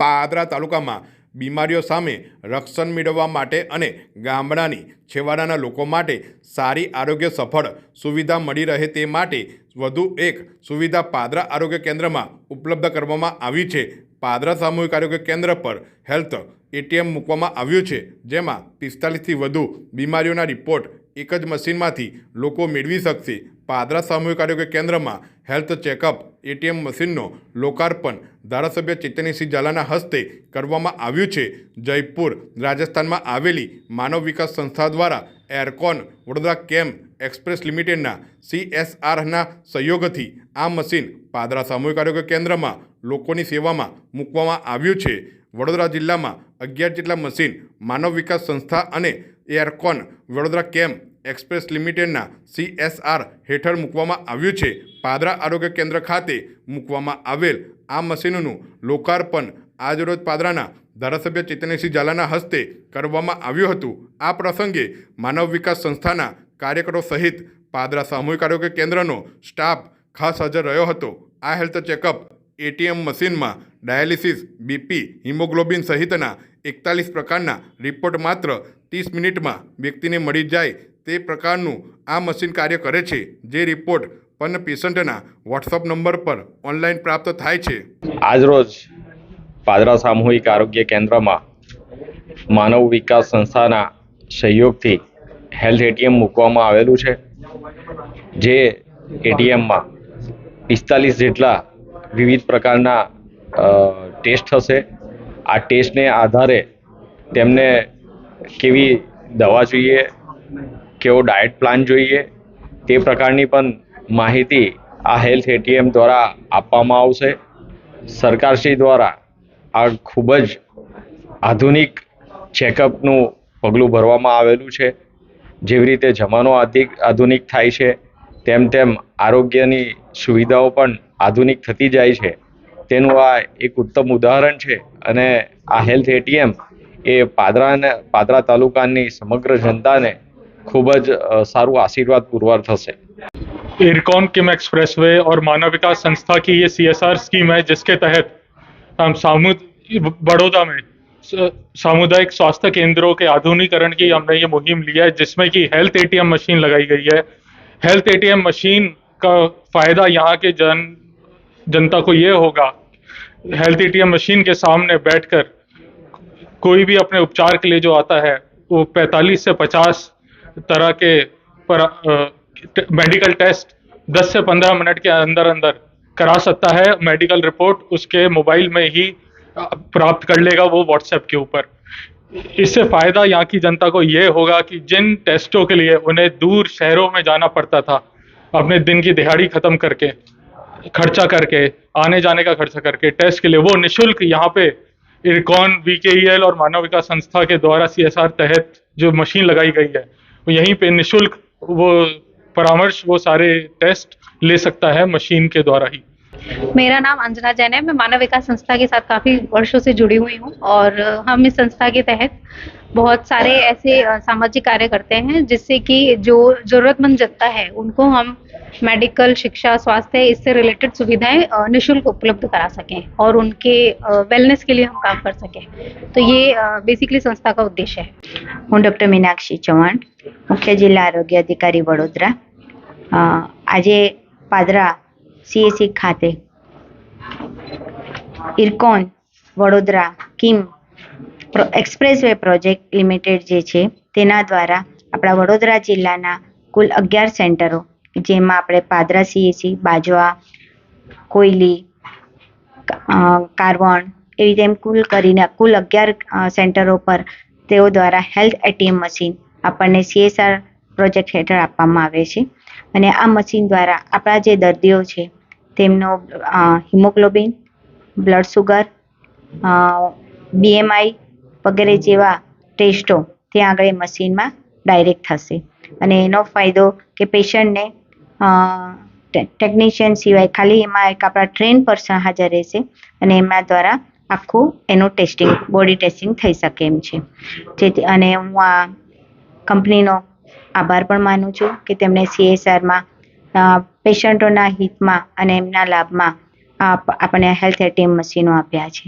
પાદરા તાલુકામાં બીમારીઓ સામે રક્ષણ મેળવવા માટે અને ગામડાની છેવાડાના લોકો માટે સારી આરોગ્ય સફળ સુવિધા મળી રહે તે માટે વધુ એક સુવિધા પાદરા આરોગ્ય કેન્દ્રમાં ઉપલબ્ધ કરવામાં આવી છે. પાદરા સામૂહિક આરોગ્ય કેન્દ્ર પર હેલ્થ એટીએમ મૂકવામાં આવ્યું છે, જેમાં પિસ્તાલીસથી વધુ બીમારીઓના રિપોર્ટ એક જ મશીનમાંથી લોકો મેળવી શકશે. પાદરા સામૂહિક આરોગ્ય કેન્દ્રમાં હેલ્થ ચેકઅપ, એટીએમ મશીનનો લોકાર્પણ ધારાસભ્ય ચેતનસિંહ ઝાલાના હસ્તે કરવામાં આવ્યું છે. જયપુર, રાજસ્થાનમાં આવેલી માનવ વિકાસ સંસ્થા દ્વારા એરકોન વડોદરા કેમ એક્સપ્રેસ લિમિટેડના સીએસઆરના સહયોગથી આ મશીન પાદરા સામૂહિક આરોગ્ય કેન્દ્રમાં લોકોની સેવામાં મૂકવામાં આવ્યું છે. વડોદરા જિલ્લામાં અગિયાર જેટલા મશીન માનવ વિકાસ સંસ્થા અને એરકોન વડોદરા કેમ એક્સપ્રેસ લિમિટેડના સીએસઆર હેઠળ મૂકવામાં આવ્યું છે. પાદરા આરોગ્ય કેન્દ્ર ખાતે મૂકવામાં આવેલ આ મશીનનું લોકાર્પણ આજરોજ પાદરાના ધારાસભ્ય ચેતનસિંહ ઝાલાના હસ્તે કરવામાં આવ્યું હતું. આ પ્રસંગે માનવ વિકાસ સંસ્થાના કાર્યકરો સહિત પાદરા સામૂહિક આરોગ્ય કેન્દ્રનો સ્ટાફ ખાસ હાજર રહ્યો હતો. આ હેલ્થ ચેકઅપ એટીએમ મશીનમાં ડાયાલિસિસ, બીપી, હિમોગ્લોબિન સહિતના એકતાલીસ પ્રકારના રિપોર્ટ માત્ર ત્રીસ મિનિટમાં વ્યક્તિને મળી જાય તે પ્રકારનું આ મશીન કાર્ય કરે છે, જે રિપોર્ટ પણ પેશન્ટના વોટ્સઅપ નંબર પર ઓનલાઈન પ્રાપ્ત થાય છે. આજરોજ પાદરા સામૂહિક આરોગ્ય કેન્દ્રમાં માનવ વિકાસ સંસ્થાના સહયોગથી હેલ્થ એટીએમ મૂકવામાં આવેલું છે, જે એટીએમમાં પિસ્તાલીસ જેટલા વિવિધ પ્રકારના ટેસ્ટ થશે આ ટેસ્ટને આધારે તેમને કેવી દવા જોઈએ કેવો ડાયટ પ્લાન જોઈએ તે પ્રકારની પણ માહિતી આ હેલ્થ એટીએમ દ્વારા આપવામાં આવશે. સરકારશ્રી દ્વારા આ ખૂબ જ આધુનિક ચેકઅપનું પગલું ભરવામાં આવેલું છે. જેવી રીતે જમાનો આધુનિક થાય છે, તેમ તેમ આરોગ્યની સુવિધાઓ પણ આધુનિક થતી જાય છે. તેનું આ એક ઉત્તમ ઉદાહરણ છે અને આ હેલ્થ એટીએમ એ પાદરાને, પાદરા તાલુકાની સમગ્ર જનતાને ખૂબ જ અ, સારું આશીર્વાદ પુરવાર થશે इरकॉन किम एक्सप्रेसवे और मानव विकास संस्था की ये सीएसआर स्कीम है जिसके तहत हम सामुद बड़ौदा में स- सामुदायिक स्वास्थ्य केंद्रों के आधुनिकरण की हमने ये मुहिम लिया है जिसमें कि हेल्थ एटीएम मशीन लगाई गई है हेल्थ एटीएम मशीन का फायदा यहाँ के जन जनता को ये होगा हेल्थ एटीएम मशीन के सामने बैठकर कोई भी अपने उपचार के लिए जो आता है वो 45 से 50 तरह के पर मेडिकल टेस्ट 10 से 15 मिनट के अंदर अंदर करा सकता है। मेडिकल रिपोर्ट उसके मोबाइल में ही प्राप्त कर लेगा वो व्हाट्सएप के ऊपर। इससे फ़ायदा यहाँ की जनता को ये होगा कि जिन टेस्टों के लिए उन्हें दूर शहरों में जाना पड़ता था, अपने दिन की दिहाड़ी खत्म करके, खर्चा करके, आने जाने का खर्चा करके टेस्ट के लिए वो निशुल्क यहाँ पे इरकॉन वीकेईएल और मानव विकास संस्था के द्वारा सीएसआर तहत जो मशीन लगाई गई है वो यहीं पे निशुल्क वो परामर्श, वो सारे टेस्ट ले सकता है मशीन के द्वारा ही। मेरा नाम अंजना जैन है। मैं मानव विकास संस्था के साथ काफ़ी वर्षों से जुड़ी हुई हूँ और हम इस संस्था के तहत बहुत सारे ऐसे सामाजिक कार्य करते हैं जिससे कि जो जरूरतमंद जनता है, उनको हम मेडिकल शिक्षा स्वास्थ्य इससे रिलेटेड सुविधाएं अ, निशुल्क उपलब्ध करा सकें और उनके वेलनेस के लिए हम काम कर सकें तो ये बेसिकली संस्था का उद्देश्य है હું ડૉક્ટર મીનાક્ષી ચૌહાણ મુખ્ય જિલ્લા આરોગ્ય અધિકારી વડોદરા અ, આજે પાદરા સીએસસી ખાતે Ircon Vadodara Kim pro- expressway project limited જે છે તેના દ્વારા આપણા વડોદરા જિલ્લાના કુલ અગિયાર સેન્ટરો જેમાં આપણે પાદરા સીએસી બાજવા, કોયલી કારવણ એવી તેમ કુલ કરીને, કુલ અગિયાર સેન્ટરો પર તેઓ દ્વારા હેલ્થ એટીએમ મશીન આપણને સીએસઆર પ્રોજેક્ટ હેઠળ આપવામાં આવે છે. અને આ મશીન દ્વારા આપણા જે દર્દીઓ છે, તેમનો હિમોગ્લોબિન, બ્લડ સુગર બીએમઆઈ વગેરે જેવા ટેસ્ટો ત્યાં આગળ મશીનમાં ડાયરેક્ટ થશે. અને એનો ફાયદો કે પેશન્ટને ટેકનિશિયન સિવાય ખાલી એમાં એક આપણા ટ્રેન પર્સન હાજર રહેશે અને એમના દ્વારા આખું એનું ટેસ્ટિંગ બોડી ટેસ્ટિંગ થઈ શકે એમ છે. જેથી, અને હું આ કંપનીનો આભાર પણ માનું છું કે તેમણે સીએસઆરમાં પેશન્ટોના હિતમાં અને એમના લાભમાં આપ, આપણને હેલ્થ એટીએમ મશીનો આપ્યા છે.